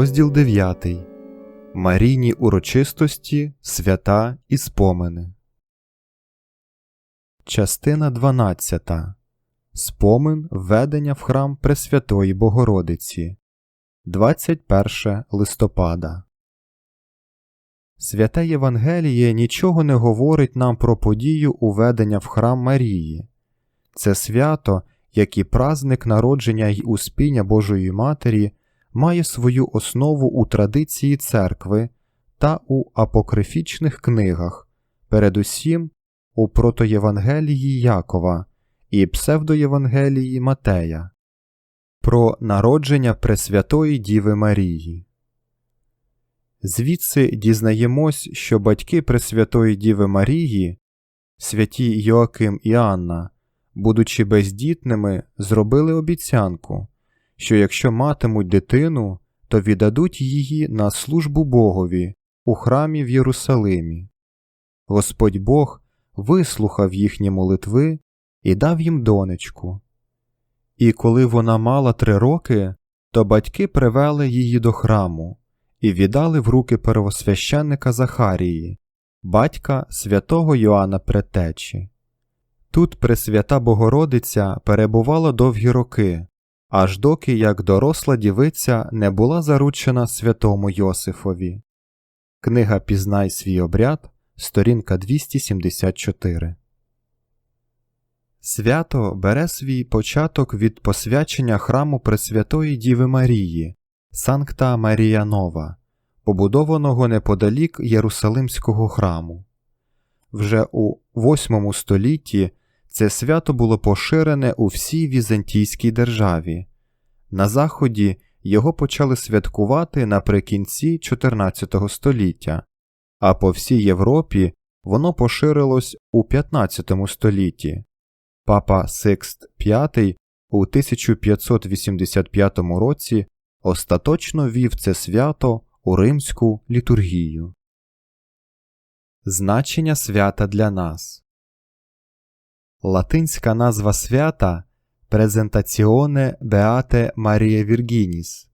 Розділ 9. Марійні урочистості, свята і спомини. Частина 12. Спомин введення в храм Пресвятої Богородиці. 21 листопада. Святе Євангеліє нічого не говорить нам про подію уведення в храм Марії. Це свято, як і празник народження й успіння Божої Матері, має свою основу у традиції церкви та у апокрифічних книгах, передусім у протоєвангелії Якова і псевдоєвангелії Матея, про народження Пресвятої Діви Марії. Звідси дізнаємось, що батьки Пресвятої Діви Марії, святі Йоаким і Анна, будучи бездітними, зробили обіцянку, що якщо матимуть дитину, то віддадуть її на службу Богові у храмі в Єрусалимі. Господь Бог вислухав їхні молитви і дав їм донечку. І коли вона мала три роки, то батьки привели її до храму і віддали в руки первосвященника Захарії, батька святого Йоанна Претечі. Тут Пресвята Богородиця перебувала довгі роки, аж доки як доросла дівиця не була заручена святому Йосифові. Книга Пізнай свій обряд, сторінка 274. Свято бере свій початок від посвячення храму Пресвятої Діви Марії, Санкта Марія Нова, побудованого неподалік Єрусалимського храму. Вже у VIII столітті це свято було поширене у всій Візантійській державі. На Заході його почали святкувати наприкінці 14 століття, а по всій Європі воно поширилось у 15 столітті. Папа Сикст V у 1585 році остаточно вів це свято у римську літургію. Значення свята для нас Латинська назва свята Презентаціоне Беате Марія Віргініс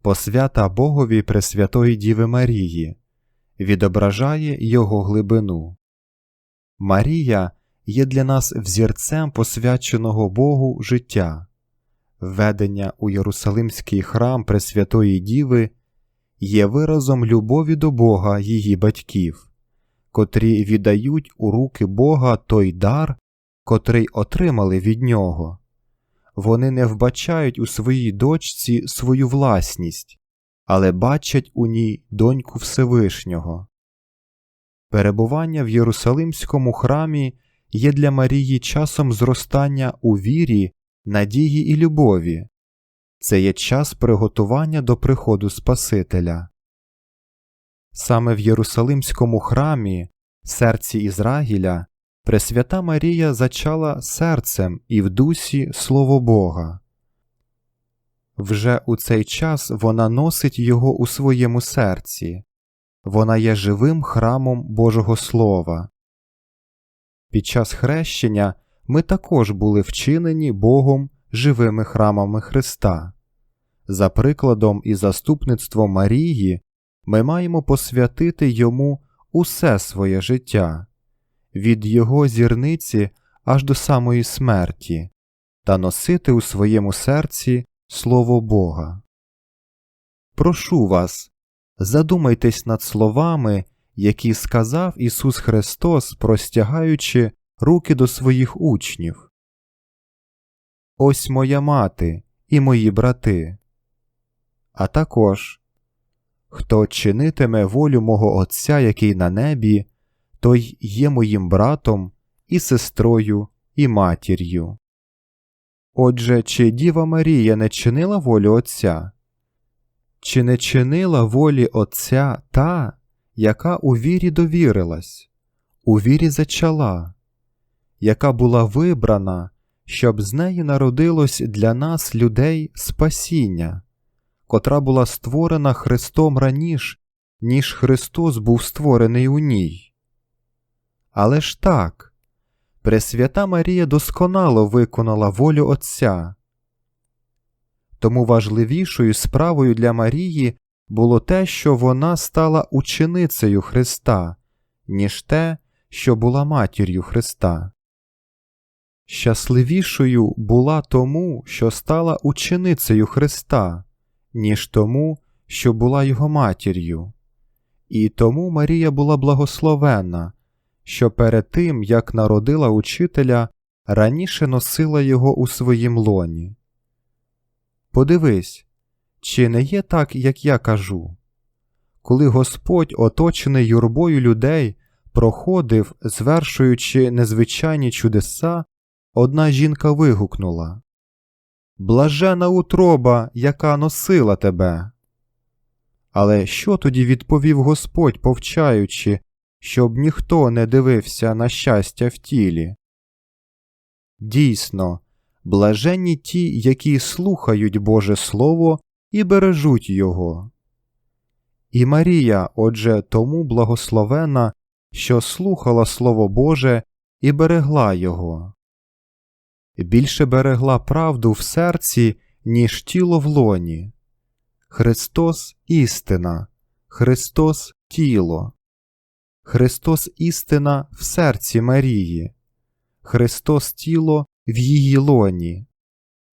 Посвята Богові Пресвятої Діви Марії відображає його глибину. Марія є для нас взірцем посвяченого Богу життя, введення у Єрусалимський храм Пресвятої Діви є виразом любові до Бога її батьків, котрі віддають у руки Бога той дар, котрий отримали від нього. Вони не вбачають у своїй дочці свою власність, але бачать у ній доньку Всевишнього. Перебування в Єрусалимському храмі є для Марії часом зростання у вірі, надії і любові, це є час приготування до приходу Спасителя. Саме в Єрусалимському храмі, серці Ізраїля, Пресвята Марія зачала серцем і в дусі Слово Бога. Вже у цей час вона носить його у своєму серці, вона є живим храмом Божого Слова. Під час хрещення ми також були вчинені Богом живими храмами Христа. За прикладом і заступництвом Марії ми маємо посвятити йому усе своє життя від його зірниці аж до самої смерті та носити у своєму серці Слово Бога. Прошу вас, задумайтесь над словами, які сказав Ісус Христос, простягаючи руки до своїх учнів. Ось моя мати і мої брати. А також хто чинитиме волю мого Отця, який на небі, той є моїм братом і сестрою і матір'ю. Отже, чи Діва Марія не чинила волю Отця? Чи не чинила волі Отця та, яка у вірі довірилась, у вірі зачала, яка була вибрана, щоб з неї народилось для нас людей спасіння, котра була створена Христом раніше, ніж Христос був створений у ній? Але ж так, Пресвята Марія досконало виконала волю Отця. Тому важливішою справою для Марії було те, що вона стала ученицею Христа, ніж те, що була матір'ю Христа. Щасливішою була тому, що стала ученицею Христа, ніж тому, що була його матір'ю. І тому Марія була благословенна, що перед тим, як народила учителя, раніше носила його у своїм лоні. Подивись, чи не є так, як я кажу? Коли Господь, оточений юрбою людей, проходив, звершуючи незвичайні чудеса, одна жінка вигукнула Блажена утроба, яка носила тебе. Але що тоді відповів Господь, повчаючи, щоб ніхто не дивився на щастя в тілі? Дійсно, блаженні ті, які слухають Боже Слово і бережуть його. І Марія, отже, тому благословена, що слухала Слово Боже і берегла його. Більше берегла правду в серці, ніж тіло в лоні. Христос істина, Христос тіло, Христос істина в серці Марії, Христос тіло в її лоні.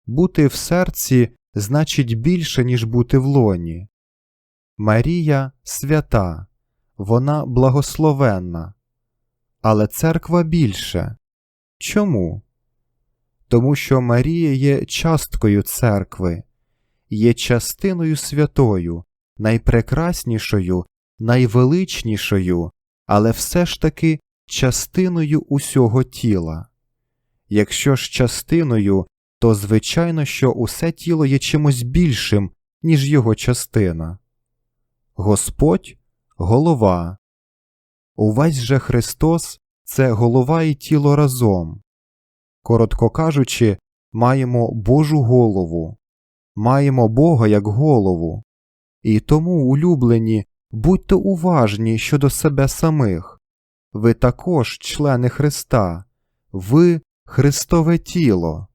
Бути в серці значить більше, ніж бути в лоні. Марія свята, вона благословенна, але церква більше. Чому? Тому що Марія є часткою церкви, є частиною святою, найпрекраснішою, найвеличнішою, але все ж таки частиною усього тіла. Якщо ж частиною, то звичайно, що усе тіло є чимось більшим, ніж його частина. Господь голова. Увесь же Христос це голова і тіло разом. Коротко кажучи, маємо Божу голову, маємо Бога як голову. І тому, улюблені, будьте уважні щодо себе самих. Ви також члени Христа, ви Христове тіло.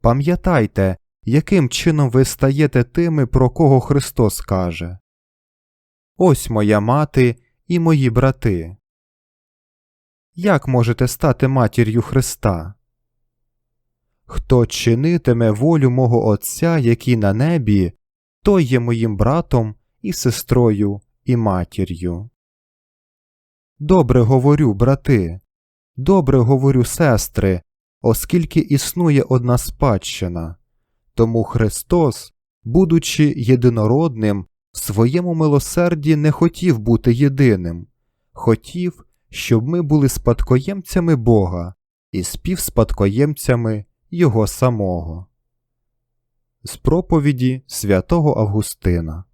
Пам'ятайте, яким чином ви стаєте тими, про кого Христос каже. Ось моя мати і мої брати. Як можете стати матір'ю Христа? Хто чинитиме волю мого Отця, який на небі, той є моїм братом і сестрою і матір'ю. Добре говорю, брати, добре говорю, сестри, оскільки існує одна спадщина. Тому Христос, будучи єдинородним, в своєму милосерді не хотів бути єдиним, хотів, щоб ми були спадкоємцями Бога і співспадкоємцями Його самого. З проповіді святого Августина